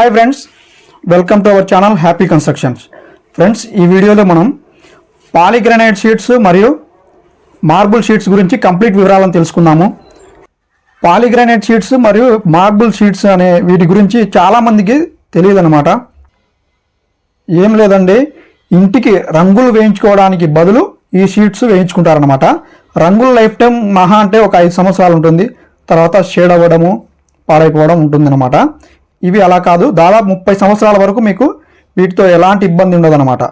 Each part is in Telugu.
Hi friends welcome to our channel happy constructions friends ఈ వీడియోలో మనం పాలిగ్రనైట్ షీట్స్ మరియు మార్బుల్ షీట్స్ గురించి కంప్లీట్ వివరాలను తెలుసుకుందాము పాలిగ్రనైట్ షీట్స్ మరియు మార్బుల్ షీట్స్ అనే వీటి గురించి చాలామందికి తెలియదు అనమాట ఏం లేదండి ఇంటికి రంగులు వేయించుకోవడానికి బదులు ఈ షీట్స్ వేయించుకుంటారనమాట రంగుల లైఫ్ టైం మహా అంటే ఒక ఐదు సంవత్సరాలు ఉంటుంది. తర్వాత షేడ్ అవ్వడము పాడైపోవడం ఉంటుందన్నమాట. ఇవి అలా కాదు. దాదాపు ముప్పై సంవత్సరాల వరకు మీకు వీటితో ఎలాంటి ఇబ్బంది ఉండదన్నమాట.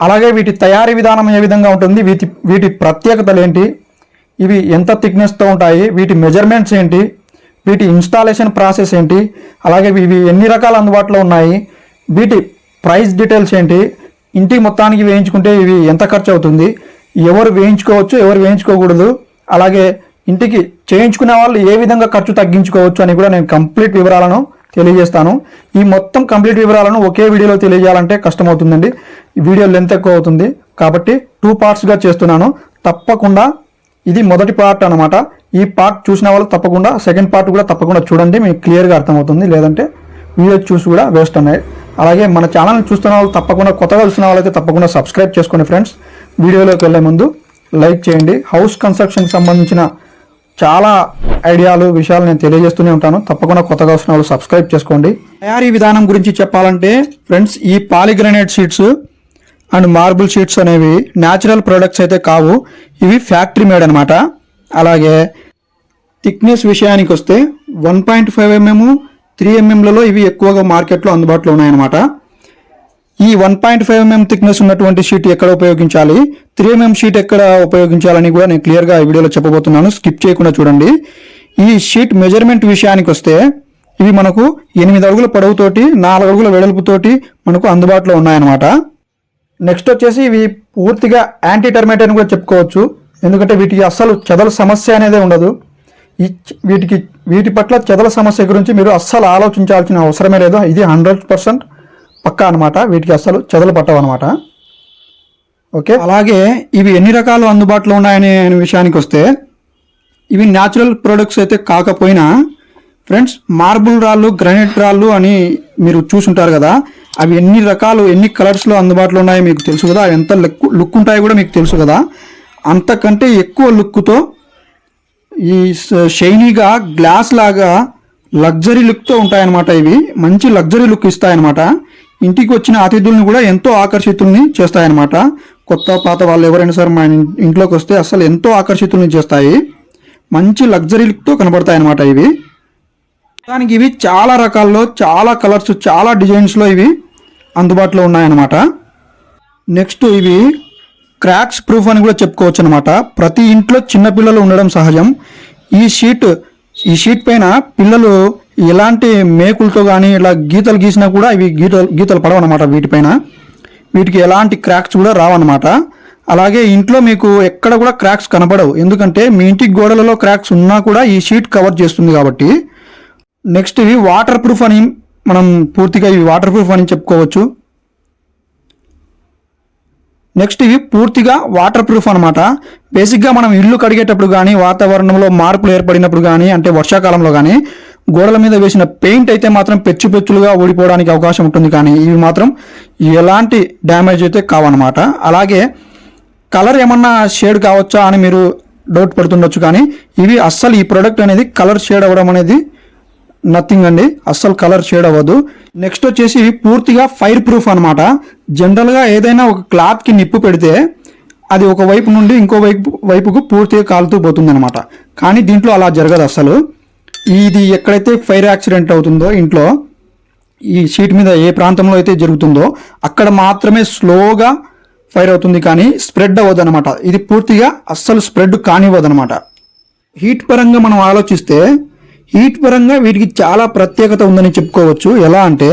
అలాగే వీటి తయారీ విధానం ఏ విధంగా ఉంటుంది? వీటి వీటి ప్రత్యేకతలు ఏంటి? ఇవి ఎంత థిక్నెస్తో ఉంటాయి? వీటి మెజర్మెంట్స్ ఏంటి? వీటి ఇన్స్టాలేషన్ ప్రాసెస్ ఏంటి? అలాగే ఇవి ఎన్ని రకాల అందుబాటులో ఉన్నాయి? వీటి ప్రైస్ డీటెయిల్స్ ఏంటి? ఇంటికి మొత్తానికి వేయించుకుంటే ఇవి ఎంత ఖర్చు అవుతుంది? ఎవరు వేయించుకోవచ్చు? ఎవరు వేయించుకోకూడదు? అలాగే ఇంటికి చేయించుకునే వాళ్ళు ఏ విధంగా ఖర్చు తగ్గించుకోవచ్చు అని కూడా నేను కంప్లీట్ వివరాలను తెలియజేస్తాను. ఈ మొత్తం కంప్లీట్ వివరాలను ఒకే వీడియోలో తెలియజేయాలంటే కష్టమవుతుందండి. వీడియో లెంత్ ఎక్కువ అవుతుంది. కాబట్టి టూ పార్ట్స్గా చేస్తున్నాను. తప్పకుండా ఇది మొదటి పార్ట్ అనమాట ఈ పార్ట్ చూసిన వాళ్ళు తప్పకుండా సెకండ్ పార్ట్ కూడా తప్పకుండా చూడండి. మీకు క్లియర్గా అర్థమవుతుంది. లేదంటే వీడియో చూసి కూడా వేస్ట్ ఉన్నాయి. అలాగే మన ఛానల్ చూస్తున్న వాళ్ళు తప్పకుండా కొత్తగా చూసిన వాళ్ళైతే తప్పకుండా సబ్స్క్రైబ్ చేసుకోండి ఫ్రెండ్స్ వీడియోలోకి వెళ్ళే ముందు లైక్ చేయండి. హౌస్ కన్స్ట్రక్షన్కి సంబంధించిన చాలా ఐడియాలు విషయాలు నేను తెలియజేస్తూనే ఉంటాను. తప్పకుండా కొత్తగా వచ్చిన వాళ్ళు సబ్స్క్రైబ్ చేసుకోండి. తయారీ విధానం గురించి చెప్పాలంటే ఫ్రెండ్స్ ఈ polygranite sheets and marble sheets అనేవి న్యాచురల్ ప్రొడక్ట్స్ అయితే కావు. ఇవి ఫ్యాక్టరీ మేడ్ అనమాట అలాగే థిక్నెస్ విషయానికి వస్తే one point five MM three ఎంఎంలలో ఇవి ఎక్కువగా మార్కెట్లో అందుబాటులో ఉన్నాయన్నమాట. ఈ one point five MM thickness ఉన్నటువంటి షీట్ ఎక్కడ ఉపయోగించాలి? త్రీ ఎంఎం షీట్ ఎక్కడ ఉపయోగించాలని కూడా నేను క్లియర్గా ఈ వీడియోలో చెప్పబోతున్నాను. స్కిప్ చేయకుండా చూడండి. ఈ షీట్ మెజర్మెంట్ విషయానికి వస్తే ఇవి మనకు ఎనిమిది అడుగుల పొడవుతోటి నాలుగు అడుగుల వెడల్పుతోటి మనకు అందుబాటులో ఉన్నాయన్నమాట. నెక్స్ట్ వచ్చేసి ఇవి పూర్తిగా యాంటీ టర్మేట్ అని కూడా చెప్పుకోవచ్చు. ఎందుకంటే వీటికి అస్సలు చెదల సమస్య అనేది ఉండదు. ఈ వీటికి వీటి పట్ల చెదల సమస్య గురించి మీరు అస్సలు ఆలోచించాల్సిన అవసరమే లేదు. ఇది హండ్రెడ్ పర్సెంట్ పక్కా అనమాట వీటికి అస్సలు చెదలు పట్టవు అనమాట ఓకే? అలాగే ఇవి ఎన్ని రకాలు అందుబాటులో ఉన్నాయనే విషయానికి వస్తే ఇవి న్యాచురల్ ప్రొడక్ట్స్ అయితే కాకపోయినా ఫ్రెండ్స్ మార్బుల్ రాళ్ళు గ్రానైట్ రాళ్ళు అని మీరు చూసుంటారు కదా అవి ఎన్ని రకాలు ఎన్ని కలర్స్లో అందుబాటులో ఉన్నాయో మీకు తెలుసు కదా ఎంత లుక్ లుక్ ఉంటాయో కూడా మీకు తెలుసు కదా అంతకంటే ఎక్కువ లుక్తో ఈ షైనీగా గ్లాస్ లాగా లగ్జరీ లుక్తో ఉంటాయన్నమాట ఇవి. మంచి లగ్జరీ లుక్ ఇస్తాయన్నమాట. ఇంటికి వచ్చిన అతిథుల్ని కూడా ఎంతో ఆకర్షితుల్ని చేస్తాయన్నమాట. కొత్త పాత వాళ్ళు ఎవరైనా సరే మా ఇంట్లోకి వస్తే అసలు ఎంతో ఆకర్షితుల్ని చేస్తాయి. మంచి లగ్జరీ లుక్తో కనబడతాయి ఇవి. దానికి ఇవి చాలా రకాల్లో చాలా కలర్స్ చాలా డిజైన్స్లో ఇవి అందుబాటులో ఉన్నాయన్నమాట. నెక్స్ట్ ఇవి క్రాక్స్ ప్రూఫ్ అని కూడా చెప్పుకోవచ్చు అనమాట ప్రతి ఇంట్లో చిన్న పిల్లలు ఉండడం సహజం. ఈ షీట్ ఈ షీట్ పైన పిల్లలు ఎలాంటి మేకులతో కానీ ఇలా గీతలు గీసినా కూడా ఇవి గీతలు గీతలు పడవన్నమాట వీటిపైన. వీటికి ఎలాంటి క్రాక్స్ కూడా రావన్నమాట. అలాగే ఇంట్లో మీకు ఎక్కడ కూడా క్రాక్స్ కనపడవు ఎందుకంటే మీ ఇంటి గోడలలో క్రాక్స్ ఉన్నా కూడా ఈ షీట్ కవర్ చేస్తుంది కాబట్టి. నెక్స్ట్ ఇవి వాటర్ ప్రూఫ్ అని మనం పూర్తిగా ఇవి వాటర్ ప్రూఫ్ అని చెప్పుకోవచ్చు. నెక్స్ట్ ఇవి పూర్తిగా వాటర్ ప్రూఫ్ అనమాట బేసిక్గా మనం ఇల్లు కడిగేటప్పుడు కానీ వాతావరణంలో మార్పులు ఏర్పడినప్పుడు కానీ అంటే వర్షాకాలంలో కానీ గోడల మీద వేసిన పెయింట్ అయితే మాత్రం పెచ్చు పెచ్చులుగా ఓడిపోవడానికి అవకాశం ఉంటుంది. కానీ ఇవి మాత్రం ఎలాంటి డ్యామేజ్ అయితే కావన్నమాట. అలాగే కలర్ ఏమన్నా షేడ్ కావచ్చా అని మీరు డౌట్ పడుతుండొచ్చు. కానీ ఇవి అస్సలు ఈ ప్రోడక్ట్ అనేది కలర్ షేడ్ అవ్వడం అనేది నథింగ్ అండి. అస్సలు కలర్ షేడ్ అవ్వదు. నెక్స్ట్ వచ్చేసి పూర్తిగా ఫైర్ ప్రూఫ్ అనమాట జనరల్గా ఏదైనా ఒక క్లాత్కి నిప్పు పెడితే అది ఒక వైపు నుండి ఇంకో వైపు వైపుకు పూర్తిగా కాలుతూ పోతుంది అనమాట కానీ దీంట్లో అలా జరగదు అసలు ఇది ఎక్కడైతే ఫైర్ యాక్సిడెంట్ అవుతుందో ఇంట్లో ఈ షీట్ మీద ఏ ప్రాంతంలో అయితే జరుగుతుందో అక్కడ మాత్రమే స్లోగా ఫైర్ అవుతుంది కానీ స్ప్రెడ్ అవ్వదు అనమాట ఇది పూర్తిగా అస్సలు స్ప్రెడ్ కానివ్వదు అనమాట హీట్ పరంగా మనం ఆలోచిస్తే హీట్ పరంగా వీటికి చాలా ప్రత్యేకత ఉందని చెప్పుకోవచ్చు. ఎలా అంటే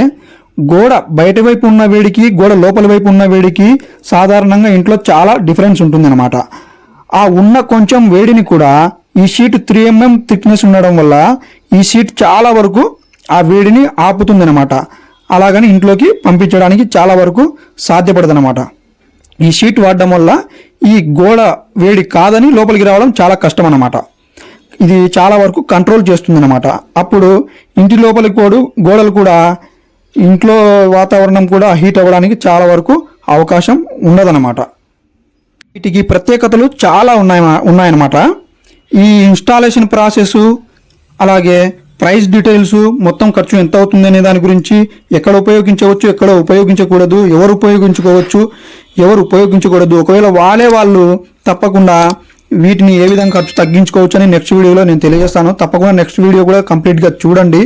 గోడ బయట వైపు ఉన్న వేడికి గోడ లోపల వైపు ఉన్న వేడికి సాధారణంగా ఇంట్లో చాలా డిఫరెన్స్ ఉంటుందన్నమాట. ఆ ఉన్న కొంచెం వేడిని కూడా ఈ షీట్ త్రీ ఎంఎం థిక్నెస్ ఉండడం వల్ల ఈ షీట్ చాలా వరకు ఆ వేడిని ఆపుతుందన్నమాట. అలాగని ఇంట్లోకి పంపించడానికి చాలా వరకు సాధ్యపడదనమాట ఈ షీట్ వాడడం వల్ల ఈ గోడ వేడి కాదని లోపలికి రావడం చాలా కష్టం అన్నమాట ఇది చాలా వరకు కంట్రోల్ చేస్తుందన్నమాట. అప్పుడు ఇంటి లోపలికి కూడా గోడలు కూడా ఇంట్లో వాతావరణం కూడా హీట్ అవ్వడానికి చాలా వరకు అవకాశం ఉండదన్నమాట. వీటికి ప్రత్యేకతలు చాలా ఉన్నాయి ఉన్నాయన్నమాట. ఈ ఇన్స్టాలేషన్ ప్రాసెస్ అలాగే ప్రైస్ డీటెయిల్స్ మొత్తం ఖర్చు ఎంత అవుతుంది అనే దాని గురించి ఎక్కడ ఉపయోగించవచ్చు ఎక్కడ ఉపయోగించకూడదు ఎవరు ఉపయోగించుకోవచ్చు ఎవరు ఉపయోగించకూడదు. ఒకవేళ వాళ్ళే వాళ్ళు తప్పకుండా వీటిని ఏ విధంగా ఖర్చు తగ్గించుకోవచ్చు అని నెక్స్ట్ వీడియోలో నేను తెలియజేస్తాను. తప్పకుండా నెక్స్ట్ వీడియో కూడా కంప్లీట్గా చూడండి.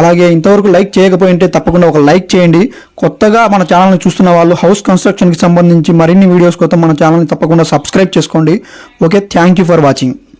అలాగే ఇంతవరకు లైక్ చేయకపోయింటే తప్పకుండా ఒక లైక్ చేయండి. కొత్తగా మన ఛానల్ని చూస్తున్న వాళ్ళు హౌస్ కన్స్ట్రక్షన్కి సంబంధించి మరిన్ని వీడియోస్ కోసం మన ఛానల్ని తప్పకుండా సబ్స్క్రైబ్ చేసుకోండి. Okay thank you for watching